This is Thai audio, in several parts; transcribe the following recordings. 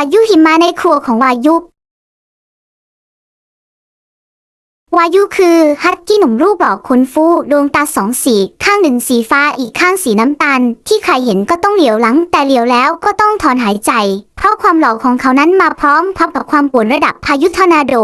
ายุหิมะในครัวของวายุ วายุคือฮัตกี้หนุ่มรูปหล่อคุณฟูดวงตาสองสี ข้างหนึ่งสีฟ้าอีกข้างสีน้ำตาล ที่ใครเห็นก็ต้องเหลียวหลัง แต่เหลียวแล้วก็ต้องถอนหายใจ เพราะความหล่อของเขานั้นมาพร้อมพร้อมกับความปวดระดับพายุทอร์นาโด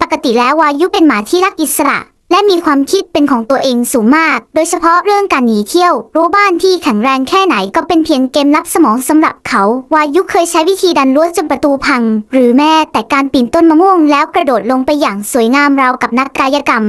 ปกติแล้ววายุเป็นหมาที่รักอิสระ และมีความคิดเป็นของตัวเองสูงมาก โดยเฉพาะเรื่องการหนีเที่ยว รู้บ้านที่แข็งแรงแค่ไหนก็เป็นเพียงเกมลับสมองสำหรับเขา วายุเคยใช้วิธีดันรั้วจนประตูพัง หรือแม้แต่การปีนต้นมะม่วงแล้วกระโดดลงไปอย่างสวยงามราวกับนักกายกรรม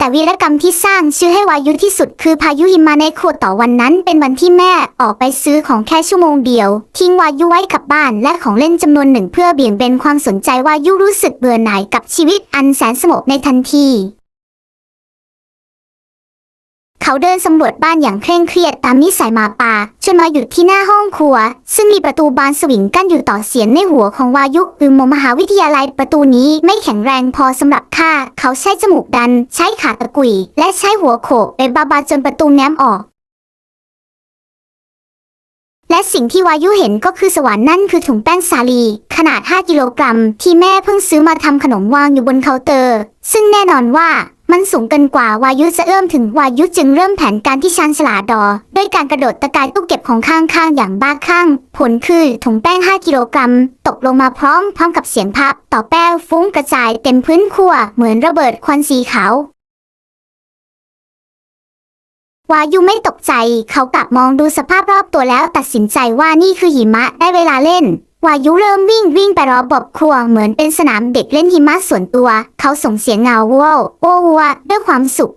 แต่วีรกรรมที่สร้างชื่อให้วายุที่สุดคือพายุหิมะในครัวต่อวันนั้น เป็นวันที่แม่ออกไปซื้อของแค่ชั่วโมงเดียว ทิ้งวายุไว้กับบ้านและของเล่นจำนวนหนึ่งเพื่อเบี่ยงเบนความสนใจวายุรู้สึกเบื่อหน่ายกับชีวิตอันแสนสงบในทันที เขาเดินสำรวจบ้านอย่างเคร่งเครียดตามนิสัยหมาป่าจนมาหยุดที่หน้าห้องครัว ซึ่งมีประตูบานสวิงกั้นอยู่ต่อเสียนในหัวของวายุอือมมหาวิทยาลัยประตูนี้ไม่แข็งแรงพอสำหรับข้าเขาใช้จมูกดัน ใช้ขาตะกุย และใช้หัวโขกไปบาบาจนประตูแง้มออกและสิ่งที่วายุเห็นก็คือสวรรค์นั่นคือถุงแป้งสาลี ขนาด 5 กิโลกรัม ที่แม่เพิ่งซื้อมาทำขนมวางอยู่บนเคาน์เตอร์ ซึ่งแน่นอนว่า มันสูงเกินกว่าวายุจะเริ่มถึงวายุจึงเริ่มแผนการที่ชันฉลาดอ ด้วยการกระโดดตะกายตู้เก็บของข้างๆอย่างบ้าคลั่งผลคือถุงแป้ง 5 กิโลกรัม ตกลงมาพร้อมพร้อมกับเสียงพับ ต่อแป้งฟุ้งกระจายเต็มพื้นครัว เหมือนระเบิดควันสีขาววายุไม่ตกใจ เขากลับมองดูสภาพรอบตัวแล้วตัดสินใจว่านี่คือหิมะได้เวลาเล่น วายุเริ่มวิ่งวิ่งไปรอบๆครัวเหมือนเป็นสนามเด็กเล่นหิมะส่วนตัว เขาส่งเสียงเงาว้วโอ้วัวด้วยความสุข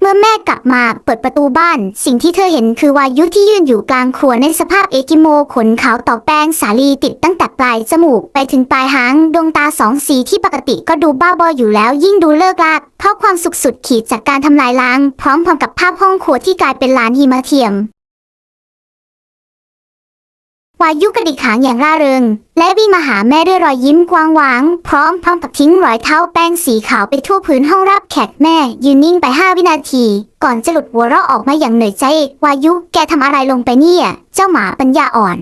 เมื่อแม่กลับมาเปิดประตูบ้าน สิ่งที่เธอเห็นคือวายุที่ยืนอยู่กลางครัวในสภาพเอกิโมขนขาวต่อแป้งสาลีติดตั้งแต่ปลายจมูกไปถึงปลายหางดวงตาสองสีที่ปกติก็ดูบ้าบออยู่แล้วยิ่งดูเลิกลากเพราะความสุขสุดขีดจากการทำลายล้าง พร้อมพร้อมกับภาพห้องครัวที่กลายเป็นลานหิมะเทียม วายุกระดิกหางอย่างร่าเริง และวิ่งมาหาแม่ด้วยรอยยิ้มกว้างหวาง พร้อมพร้อมกับทิ้งรอยเท้าแป้งสีขาวไปทั่วพื้นห้องรับแขกแม่ ยืนนิ่งไปห้าวินาที ก่อนจะหลุดหัวเราะออกมาอย่างเหนื่อยใจ วายุแกทำอะไรลงไปเนี่ย เจ้าหมาปัญญาอ่อน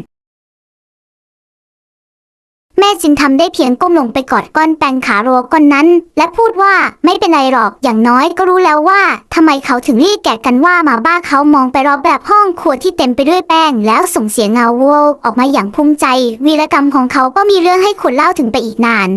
แม่จึงทำได้เพียงก้มลงไปกอดก้อนแป้งขาโรก้อนนั้น และพูดว่าไม่เป็นไรหรอกอย่างน้อยก็รู้แล้วว่าทำไมเขาถึงเรียกแกะกันว่าหมาบ้าเขามองไปรอบแบบห้องครัวที่เต็มไปด้วยแป้ง แล้วส่งเสียงเงาโววออกมาอย่างภูมิใจ วีรกรรมของเขาก็มีเรื่องให้คนเล่าถึงไปอีกนาน